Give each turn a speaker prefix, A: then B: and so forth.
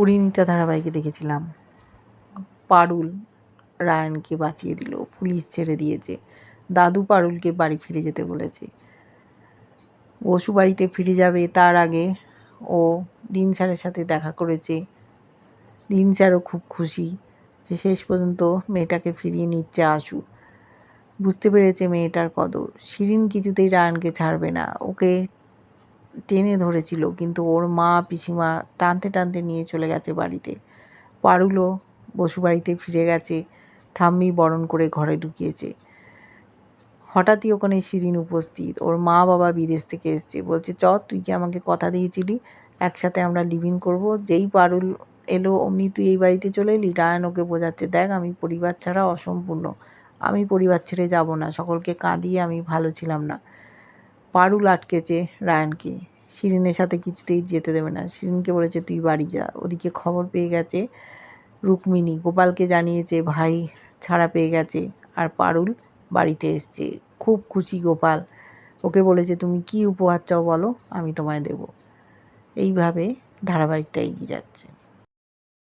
A: পরিণীতা ধারাবাহিকে দেখেছিলাম। পারুল রায়ানকে বাঁচিয়ে দিল, পুলিশ ছেড়ে দিয়েছে। দাদু পারুলকে বাড়ি ফিরে যেতে বলেছে। বসু বাড়িতে ফিরে যাবে তার আগে ও দিন স্যারের সাথে দেখা করেছে। দিন স্যারও খুব খুশি যে শেষ পর্যন্ত মেয়েটাকে ফিরিয়ে নিচ্ছে আশু। বুঝতে পেরেছে মেয়েটার কদর। শিরিন কিছুতেই রায়ানকে ছাড়বে না। ওকে টেনে ধরেছিল, কিন্তু ওর মা পিসিমা টানতে টানতে নিয়ে চলে গেছে বাড়িতে। পারুলও বসুবাড়িতে ফিরে গেছে, ঠাম্মি বরণ করে ঘরে ঢুকিয়েছে। হঠাৎই ওখানে শিরিন উপস্থিত। ওর মা বাবা বিদেশ থেকে এসছে। বলছে, চ, তুই যে আমাকে কথা দিয়েছিলি? একসাথে আমরা লিভিং করব। যেই পারুল এলো, অমনি তুই এই বাড়িতে চলে এলি? রায়ান ওকে বোঝাচ্ছে, দেখ, আমি পরিবার ছাড়া অসম্পূর্ণ। আমি পরিবার ছেড়ে যাব না। সকলকে কাঁদিয়ে আমি ভালো ছিলাম না। পারুল আটকেছে রায়ানকে। শিরিনের সাথে কিছুতেই যেতে দেবে না। শিরিনকে বলেছে, তুই বাড়ি যা। ওদিকে খবর পেয়ে গেছে রুক্মিণী। গোপালকে জানিয়েছে, ভাই ছাড়া পেয়ে গেছে। আর পারুল বাড়িতে এসছে। খুব খুশি গোপাল। ওকে বলেছে, তুমি কি উপহার চাও বলো? আমি তোমায় দেব। এইভাবে ধারাবাহিকটা এগিয়ে যাচ্ছে।